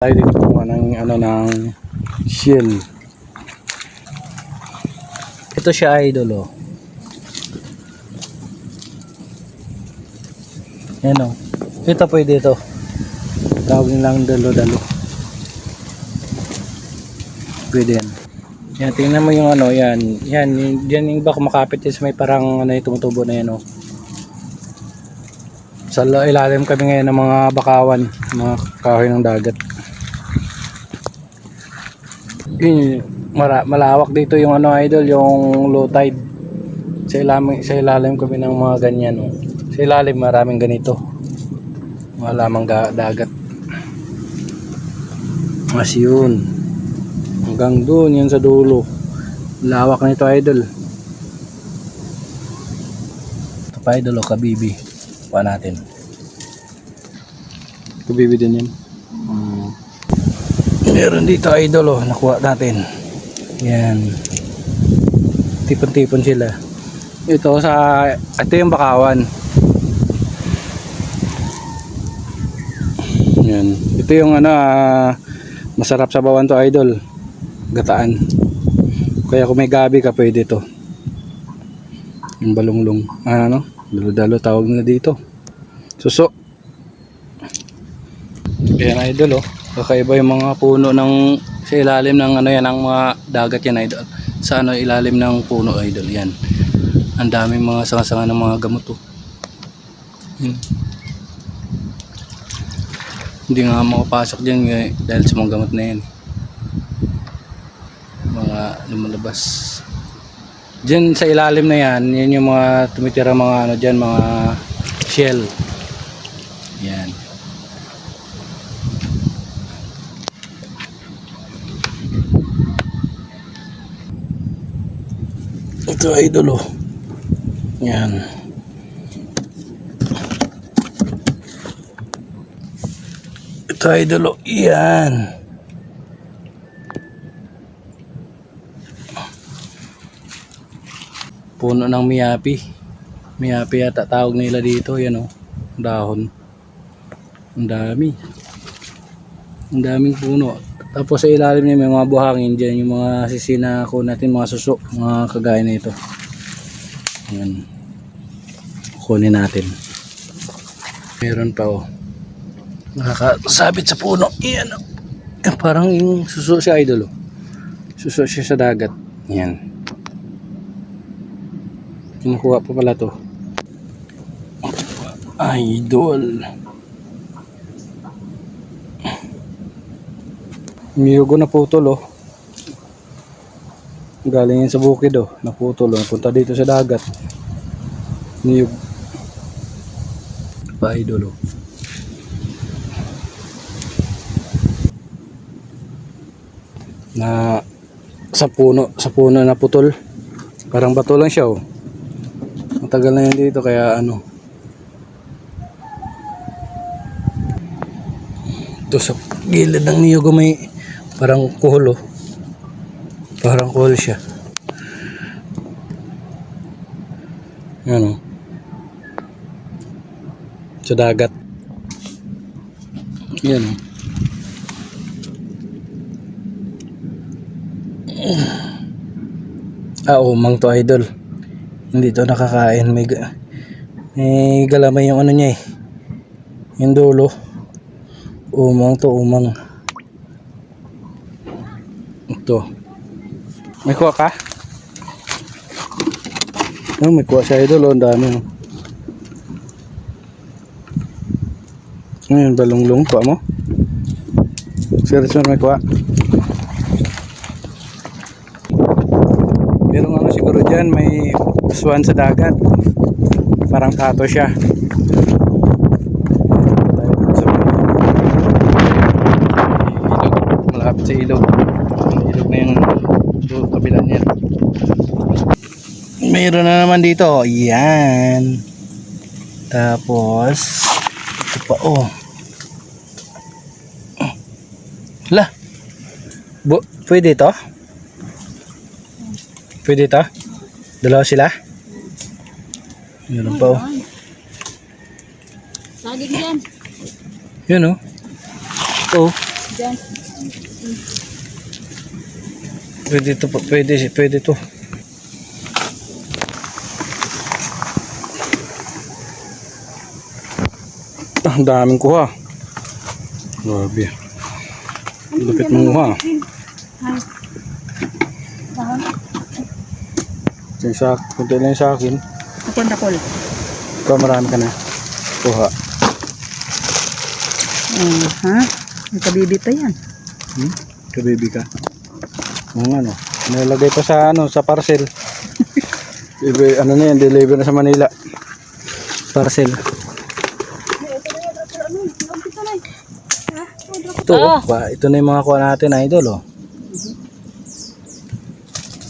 tayo dito kumuha ng ano ng shell. Ito siya idol oh. Yan oh. Ito pwede ito. Tawag nilang dalo-dalo. Pwede yan. Yan, tingnan mo yung ano, yan. Yan, yung, yan yung ba kumakapit sa may parang ano yung tumutubo na yan oh. Sa la- ilalim kami ngayon ng mga bakawan, mga kahoy ng dagat. Yun, mara, malawak dito yung ano idol, yung low tide. Sa ilalim, sa ilalim kami ng mga ganyan. Oh. Sa ilalim maraming ganito. Mga lamang ga- dagat. Mas yun. Hanggang doon, yan sa dulo. Lawak nito idol. Ito pa idol o kabibi. Pa natin. Kabibi din yan. Hmm. Meron dito idol oh, nakuha natin. Yan. Tipon-tipon sila. Ito sa ito yung bakawan. Yan. Ito yung ano ah, masarap sa bawan to idol. Gataan. Kaya kung may gabi ka pwede to. Yung balunglong. Ah, ano? Dalo-dalo tawag nila dito. Suso. Yan idol oh. Kakaiba yung mga puno ng sa ilalim ng ano yan, ng mga dagat yan idol. Sa ano ilalim ng puno idol yan. Ang daming mga sanga-sanga ng mga gamot oh. Yan. Hindi nga makapasok dyan eh, dahil sa mga gamot na yan. Mga lumalabas. Diyan sa ilalim na yan, yan yung mga tumitira mga ano dyan, mga shell. Yan. Ito idol oh. Yan. Ito idol oh. Yan. Puno ng miyapi. Miyapi yata tawag nila dito. Yan oh. Dahon. Ang dami. Ang daming puno. Tapos sa ilalim niya may mga buhangin dyan. Yung mga sisina ko natin, mga suso. Mga kagaya na ito. Yan. Kunin natin. Meron pa oh. Nakakasabit sa puno. Yan oh. Yan, parang yung suso siya idol oh. Suso siya sa dagat. Yan. Kinukuha pa pala to. Idol. Miyugo na putol oh. Galing sa bukid oh. Naputol oh. Punta dito sa dagat. Niyog. Pa idol oh. Na sa puno, sa puno na putol. Parang bato lang siya oh. Matagal na yan dito kaya ano. Ito sa gilid ng niyog may parang kuhol oh. Parang kuhol siya. Yan oh. Sa dagat. Yan oh. Ah, umang to idol. Hindi to nakakain. May, may galamay yung ano niya eh. Yung dulo. Umang to, umang. Ito. May kuha ka? Oh, may kuha sa idol. Oh, ang dami. Oh. Ngayon, balunglong. Kuha mo? Serious mo may kuha? Merong ano siguro dyan, may swan sa dagat. Parang kato siya. Malapit sa ilog. Na yung kabila niya. Mayroon na naman dito. Yan. Tapos, ito pa oh. La. Bu pwede ito? Pwede ito? Dalawa sila? Meron pa oh. Saging dyan. Yun oh. Oh. Yan. Pwede to, pwede, pwede to. Ah, daming kuha. Grabe. Lupit mo ha. Ay. Dahon. Yung sa, kunti lang sa akin. Takol, takol. Ikaw marami ka na. Kuha. Oh, ha? May kabibi pa yan. Hmm? Kabibi ka. Ang ano. Nilagay pa sa ano, sa parcel. Ibe, ano na yan, deliver na sa Manila. Parcel. Ito, Ah. pa, ito na yung mga kuha natin, idol, oh.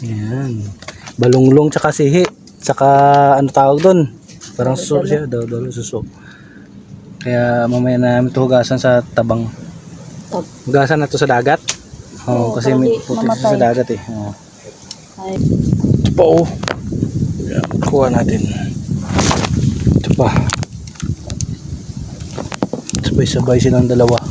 Yan. Balunglong tsaka sihi. Tsaka ano tawag doon? Parang suso siya, daw, daw, suso. Kaya mamaya namin ito hugasan sa tabang. Tab. Hugasan na to sa dagat. Oo, Oo, kasi may puti siya sa dagat eh. Oo. Ay. Ito pa oh. Kuha natin. Ito pa. Sabay-sabay silang dalawa.